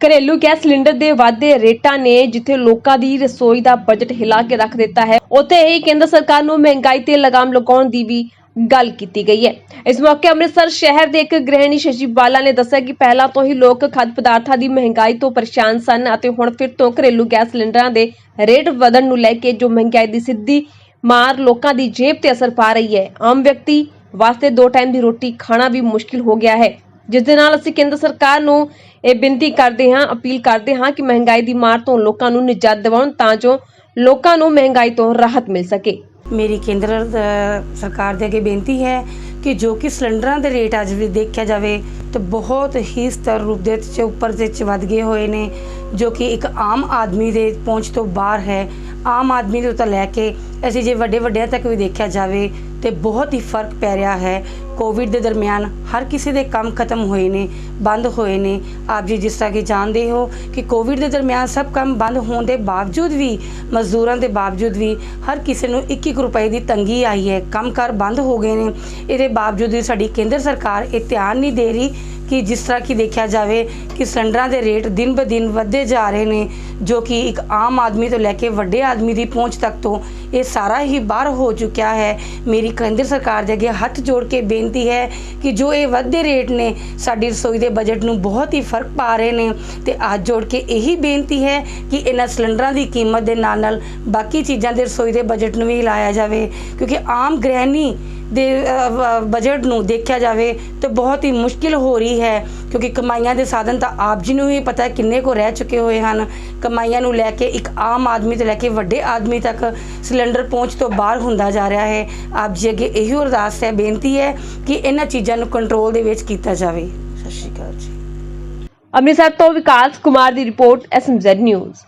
ਘਰੇਲੂ gas cylinder ਦੇ ਵਾਧੇ ਰੇਟਾਂ ਨੇ ਜਿੱਥੇ ਲੋਕਾਂ ਦੀ ਰਸੋਈ ਦਾ ਬਜਟ ਹਿਲਾ ਕੇ ਰੱਖ ਦਿੱਤਾ ਹੈ, ਉੱਥੇ ਹੀ ਕੇਂਦਰ ਸਰਕਾਰ ਨੂੰ ਮਹਿੰਗਾਈ ਤੇ ਲਗਾਮ ਲਗਾਉਣ ਦੀ ਵੀ ਗੱਲ ਕੀਤੀ ਗਈ ਹੈ। ਇਸ ਮੌਕੇ ਅੰਮ੍ਰਿਤਸਰ ਸ਼ਹਿਰ ਦੇ ਇੱਕ ਗ੍ਰਹਿਣੀ ਸ਼ਸ਼ੀ ਬਾਲਾ ਨੇ ਦੱਸਿਆ ਕਿ ਪਹਿਲਾਂ ਤੋਂ ਹੀ ਲੋਕ ਖਾਦ ਪਦਾਰਥਾਂ ਦੀ ਮਹਿੰਗਾਈ ਤੋਂ ਪਰੇਸ਼ਾਨ ਸਨ ਅਤੇ ਹੁਣ ਫਿਰ ਤੋਂ ਘਰੇਲੂ ਗੈਸ ਸਿਲੰਡਰਾਂ ਦੇ ਰੇਟ ਵਧਣ ਨੂੰ ਲੈ ਕੇ ਜੋ ਮਹਿੰਗਾਈ ਦੀ ਸਿੱਧੀ ਮਾਰ ਲੋਕਾਂ ਦੀ ਜੇਬ ਤੇ ਅਸਰ ਪਾ ਰਹੀ ਹੈ, ਆਮ ਵਿਅਕਤੀ ਵਾਸਤੇ ਦੋ ਟਾਈਮ ਦੀ ਰੋਟੀ ਖਾਣਾ ਵੀ ਮੁਸ਼ਕਿਲ ਹੋ ਗਿਆ ਹੈ। ਜਿਸ ਦੇ ਨਾਲ ਅਸੀਂ ਕੇਂਦਰ ਸਰਕਾਰ ਨੂੰ ਇਹ ਬੇਨਤੀ ਕਰਦੇ ਹਾਂ, ਅਪੀਲ ਕਰਦੇ ਹਾਂ ਕਿ ਮਹਿੰਗਾਈ ਦੀ ਮਾਰ ਤੋਂ ਲੋਕਾਂ ਨੂੰ ਨਿਜਾਤ ਦਿਵਾਉਣ ਤਾਂ ਜੋ ਲੋਕਾਂ ਨੂੰ ਮਹਿੰਗਾਈ ਤੋਂ ਰਾਹਤ ਮਿਲ ਸਕੇ। ਮੇਰੀ ਕੇਂਦਰ ਸਰਕਾਰ ਦੇ ਅੱਗੇ ਬੇਨਤੀ ਹੈ ਕਿ ਜੋ ਕਿ ਸਿਲੰਡਰਾਂ ਦੇ ਰੇਟ ਅੱਜ ਵੀ ਦੇਖਿਆ ਜਾਵੇ ਤੇ ਬਹੁਤ ਹੀ ਸਤਰ ਰੂਪ ਦੇ ਵਿੱਚ ਉੱਪਰ ਦੇ ਵਿੱਚ ਵੱਧ ਗਏ ਹੋਏ ਨੇ, ਜੋ ਕਿ ਇੱਕ ਆਮ ਆਦਮੀ ਦੇ ਪਹੁੰਚ ਤੋਂ ਬਾਹਰ ਹੈ। ਆਮ ਆਦਮੀ ਤੋਂ ਤਾਂ ਲੈ ਕੇ ਅਸੀਂ ਜੇ ਵੱਡੇ ਵੱਡਿਆਂ ਤੱਕ ਵੀ ਦੇਖਿਆ ਜਾਵੇ ਤੇ ਬਹੁਤ ਹੀ ਫ਼ਰਕ ਪੈ ਰਿਹਾ ਹੈ। ਕੋਵਿਡ ਦੇ ਦਰਮਿਆਨ ਹਰ ਕਿਸੇ ਦੇ ਕੰਮ ਖਤਮ ਹੋਏ ਨੇ, ਬੰਦ ਹੋਏ ਨੇ। ਆਪ ਜੀ ਜਿਸ ਤਰ੍ਹਾਂ ਕਿ ਜਾਣਦੇ ਹੋ ਕਿ ਕੋਵਿਡ ਦੇ ਦਰਮਿਆਨ ਸਭ ਕੰਮ ਬੰਦ ਹੋਣ ਦੇ ਬਾਵਜੂਦ ਵੀ, ਮਜ਼ਦੂਰਾਂ ਦੇ ਬਾਵਜੂਦ ਵੀ ਹਰ ਕਿਸੇ ਨੂੰ 21 ਰੁਪਏ ਦੀ ਤੰਗੀ ਆਈ ਹੈ। ਕੰਮਕਾਰ ਬੰਦ ਹੋ ਗਏ ਨੇ। ਇਹਦੇ ਬਾਵਜੂਦ ਵੀ ਸਾਡੀ ਕੇਂਦਰ ਸਰਕਾਰ ਇਹ ਧਿਆਨ ਨਹੀਂ ਦੇ ਰਹੀ ਕਿ ਜਿਸ ਤਰ੍ਹਾਂ ਕਿ ਦੇਖਿਆ ਜਾਵੇ ਕਿ ਸਿਲੰਡਰਾਂ ਦੇ ਰੇਟ ਦਿਨ ਬ ਦਿਨ ਵੱਧਦੇ ਜਾ ਰਹੇ ਨੇ, ਜੋ ਕਿ ਇੱਕ ਆਮ ਆਦਮੀ ਤੋਂ ਲੈ ਕੇ ਵੱਡੇ ਆਦਮੀ ਦੀ ਪਹੁੰਚ ਤੱਕ ਤੋਂ ਇਹ ਸਾਰਾ ਹੀ ਬਾਹਰ ਹੋ ਚੁੱਕਿਆ ਹੈ। ਮੇਰੀ ਕੇਂਦਰ ਸਰਕਾਰ ਦੇ ਅੱਗੇ ਹੱਥ ਜੋੜ ਕੇ ਬੇਨਤੀ ਹੈ ਕਿ ਜੋ ਇਹ ਵੱਧਦੇ ਰੇਟ ਨੇ, ਸਾਡੀ ਰਸੋਈ ਦੇ ਬਜਟ ਨੂੰ ਬਹੁਤ ਹੀ ਫ਼ਰਕ ਪਾ ਰਹੇ ਨੇ ਤੇ ਹੱਥ ਜੋੜ ਕੇ ਇਹੀ ਬੇਨਤੀ ਹੈ ਕਿ ਇਹਨਾਂ ਸਿਲੰਡਰਾਂ ਦੀ ਕੀਮਤ ਦੇ ਨਾਲ ਨਾਲ ਬਾਕੀ ਚੀਜ਼ਾਂ ਦੇ ਰਸੋਈ ਦੇ ਬਜਟ ਨੂੰ ਵੀ ਲਾਇਆ ਜਾਵੇ, ਕਿਉਂਕਿ ਆਮ ਗ੍ਰਹਿਣੀ ਦੇ ਬਜਟ ਨੂੰ ਦੇਖਿਆ ਜਾਵੇ ਤਾਂ ਬਹੁਤ ਹੀ ਮੁਸ਼ਕਿਲ ਹੋ ਰਹੀ ਹੈ, ਕਿਉਂਕਿ ਕਮਾਈਆਂ ਦੇ ਸਾਧਨ ਤਾਂ ਆਪ ਜੀ ਨੂੰ ਹੀ ਪਤਾ ਕਿੰਨੇ ਕੋ ਰਹਿ ਚੁੱਕੇ ਹੋਏ ਹਨ। ਕਮਾਈਆਂ ਨੂੰ ਲੈ ਕੇ ਇੱਕ ਆਮ ਆਦਮੀ ਤੋਂ ਲੈ ਕੇ ਵੱਡੇ ਆਦਮੀ ਤੱਕ ਸਿਲੰਡਰ ਪਹੁੰਚ ਤੋਂ ਬਾਹਰ ਹੁੰਦਾ ਜਾ ਰਿਹਾ ਹੈ। ਆਪ ਜੀ ਅੱਗੇ ਇਹੀ ਅਰਦਾਸ ਹੈ, ਬੇਨਤੀ ਹੈ ਕਿ ਇਹਨਾਂ ਚੀਜ਼ਾਂ ਨੂੰ ਕੰਟਰੋਲ ਦੇ ਵਿੱਚ ਕੀਤਾ ਜਾਵੇ। ਸਤਿ ਸ਼੍ਰੀ ਅਕਾਲ ਜੀ। ਅੰਮ੍ਰਿਤਸਰ ਤੋਂ ਵਿਕਾਸ ਕੁਮਾਰ ਦੀ ਰਿਪੋਰਟ ਐਸਐਮਜ਼ੈਡ ਨਿਊਜ਼